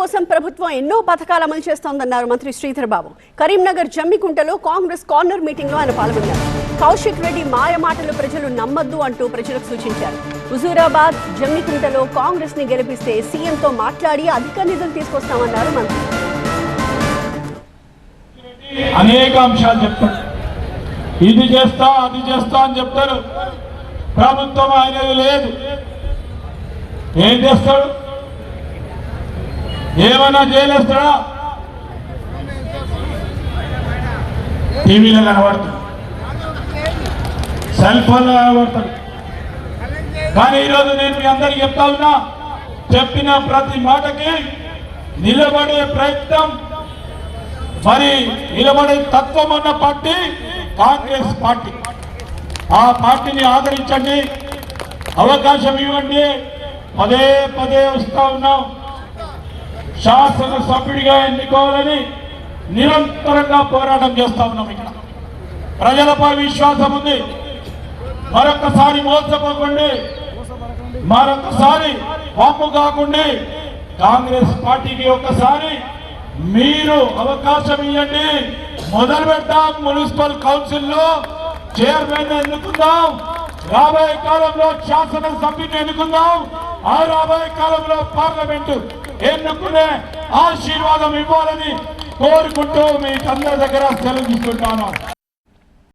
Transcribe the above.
కోసం ప్రభుత్వం ఎన్నో పథకాలు అమలు చేస్తోందన్నారు మంత్రి శ్రీధర్ బాబు. కరీంనగర్ జమ్మికుంటలో కాంగ్రెస్ కార్నర్ మీటింగ్లో ఆయన పాల్గొన్నారు. కౌశిక్ రెడ్డి మాయ మాటలు ప్రజలు నమ్మద్దు అంటూ ప్రజలకు సూచించారు. హుజూరాబాద్ జమ్మికుంటలో కాంగ్రెస్ని గెలిపిస్తే సీఎంతో మాట్లాడి అధిక నిధులు తీసుకొస్తామన్నారు మంత్రి. అనేక అంశాలు చెప్తారు. ఇది చేస్తా అది చేస్తా అని చెప్తారు. ప్రభుత్వం అనేది లేదు. ఏం చేస్తాడు? ఏమైనా చేయలేస్తాడా? టీవీలో కనబడతాడు. సెల్ ఫోన్లో కనబడతాడు. కానీ ఈరోజు నేను మీ అందరికి చెప్తా ఉన్నా చెప్పిన ప్రతి మాటకి నిలబడే ప్రయత్నం మరి నిలబడే తత్వం అన్న పార్టీ కాంగ్రెస్ పార్టీ. ఆ పార్టీని ఆదరించండి అవకాశం ఇవ్వండి. పదే పదే వస్తా ఉన్నాం. శాసన సభ్యుడిగా ఎన్నుకోవాలని నిరంతరంగా పోరాటం చేస్తా ఉన్నాం ఇక్కడ. ప్రజలపై విశ్వాసం ఉంది. మరొకసారి మోసపోకండి. మరొకసారి వాపు కాకుండా. కాంగ్రెస్ పార్టీకి ఒకసారి మీరు అవకాశం ఇవ్వండి మొదలు పెడతాం మున్సిపల్ కౌన్సిల్లో చైర్మన్ ఎన్నుకుందాం. రాబోయే కాలంలో శాసనసభ్యుని ఎన్నుకుందాం. ఆ రాబోయే కాలంలో పార్లమెంటు. ఎన్నుకునే ఆశీర్వాదం ఇవ్వాలని కోరుకుంటూ మీ అందరి దగ్గర సెలవు తీసుకుంటాను